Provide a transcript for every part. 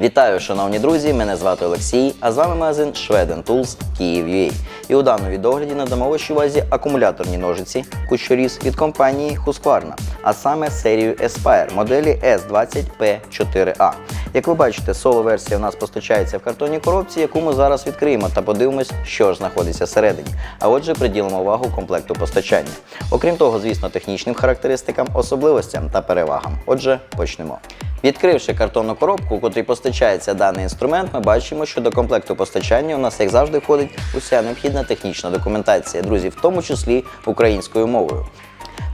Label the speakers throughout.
Speaker 1: Вітаю, шановні друзі! Мене звати Олексій, а з вами магазин Schweden Tools Kyiv.ua. І у даному відогляді надамо вашій увазі акумуляторні ножиці кущоріз від компанії Husqvarna, а саме серію Aspire моделі S20P4A. Як ви бачите, соло-версія у нас постачається в картонній коробці, яку ми зараз відкриємо та подивимось, що ж знаходиться всередині. А отже, приділимо увагу комплекту постачання. Окрім того, звісно, технічним характеристикам, особливостям та перевагам. Отже, почнемо. Відкривши картонну коробку, у постачається даний інструмент, ми бачимо, що до комплекту постачання у нас, як завжди, входить уся необхідна технічна документація, друзі, в тому числі українською мовою.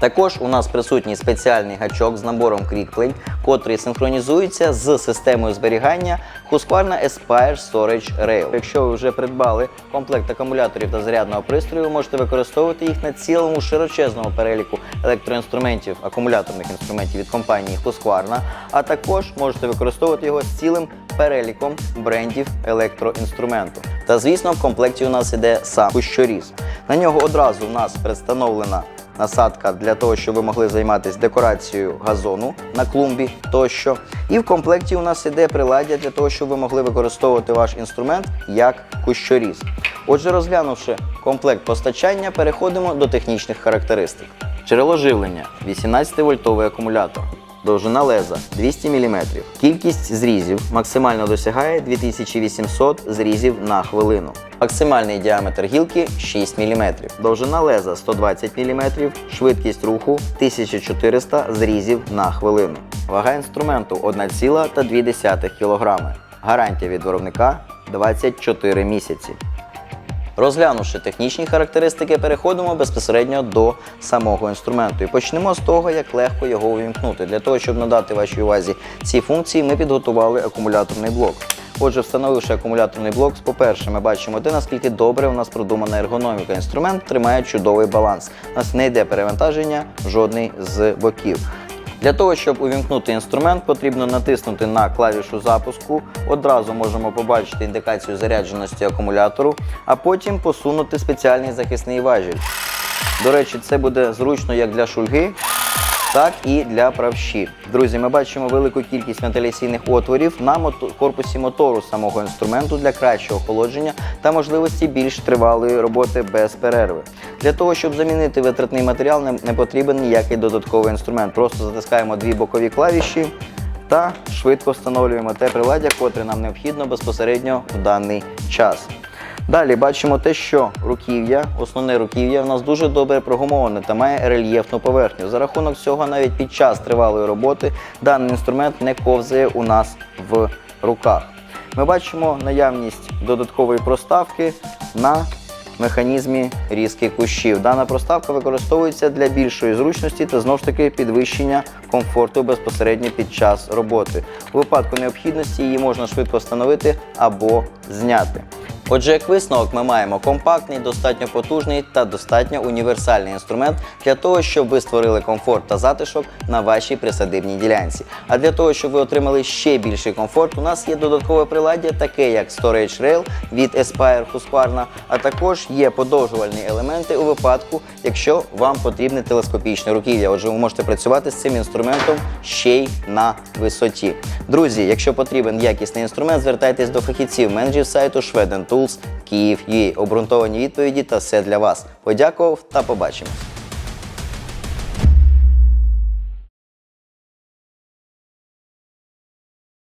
Speaker 1: Також у нас присутній спеціальний гачок з набором кріплень, котрий синхронізується з системою зберігання Husqvarna Aspire Storage Rail. Якщо ви вже придбали комплект акумуляторів та зарядного пристрою, можете використовувати їх на цілому широчезному переліку електроінструментів, акумуляторних інструментів від компанії Husqvarna, а також можете використовувати його з цілим переліком брендів електроінструменту. Та звісно, в комплекті у нас іде сам кущоріз. На нього одразу у нас представлена насадка для того, щоб ви могли займатися декорацією газону на клумбі тощо. І в комплекті у нас іде приладдя для того, щоб ви могли використовувати ваш інструмент як кущоріз. Отже, розглянувши комплект постачання, переходимо до технічних характеристик. Джерело живлення 18-вольтовий акумулятор. Довжина леза 200 мм. Кількість зрізів максимально досягає 2800 зрізів на хвилину. Максимальний діаметр гілки 6 мм. Довжина леза 120 мм, швидкість руху 1400 зрізів на хвилину. Вага інструменту 1,2 кг. Гарантія від виробника 24 місяці. Розглянувши технічні характеристики, переходимо безпосередньо до самого інструменту. І почнемо з того, як легко його увімкнути. Для того, щоб надати вашій увазі ці функції, ми підготували акумуляторний блок. Отже, встановивши акумуляторний блок, по-перше, ми бачимо те, наскільки добре у нас продумана ергономіка. Інструмент тримає чудовий баланс. У нас не йде перевантаження жодний з боків. Для того, щоб увімкнути інструмент, потрібно натиснути на клавішу запуску. Одразу можемо побачити індикацію зарядженості акумулятору, а потім посунути спеціальний захисний важіль. До речі, це буде зручно як для шульги, так і для правші. Друзі, ми бачимо велику кількість вентиляційних отворів на корпусі мотору самого інструменту для кращого охолодження та можливості більш тривалої роботи без перерви. Для того, щоб замінити витратний матеріал, не потрібен ніякий додатковий інструмент. Просто затискаємо дві бокові клавіші та швидко встановлюємо те приладдя, котре нам необхідно безпосередньо в даний час. Далі бачимо те, що руків'я, основне руків'я у нас дуже добре прогумоване та має рельєфну поверхню. За рахунок цього, навіть під час тривалої роботи даний інструмент не ковзає у нас в руках. Ми бачимо наявність додаткової проставки на механізмі різки кущів. Дана проставка використовується для більшої зручності та знову ж таки підвищення комфорту безпосередньо під час роботи. У випадку необхідності її можна швидко встановити або зняти. Отже, як висновок, ми маємо компактний, достатньо потужний та достатньо універсальний інструмент для того, щоб ви створили комфорт та затишок на вашій присадибній ділянці. А для того, щоб ви отримали ще більший комфорт, у нас є додаткове приладдя, таке як Storage Rail від Aspire Husqvarna, а також є подовжувальні елементи у випадку, якщо вам потрібне телескопічне руків'я. Отже, ви можете працювати з цим інструментом ще й на висоті. Друзі, якщо потрібен якісний інструмент, звертайтесь до фахівців менеджерів сайту Schweden Tools Kyiv.ua. Обґрунтовані відповіді та все для вас. Подякував та побачимось.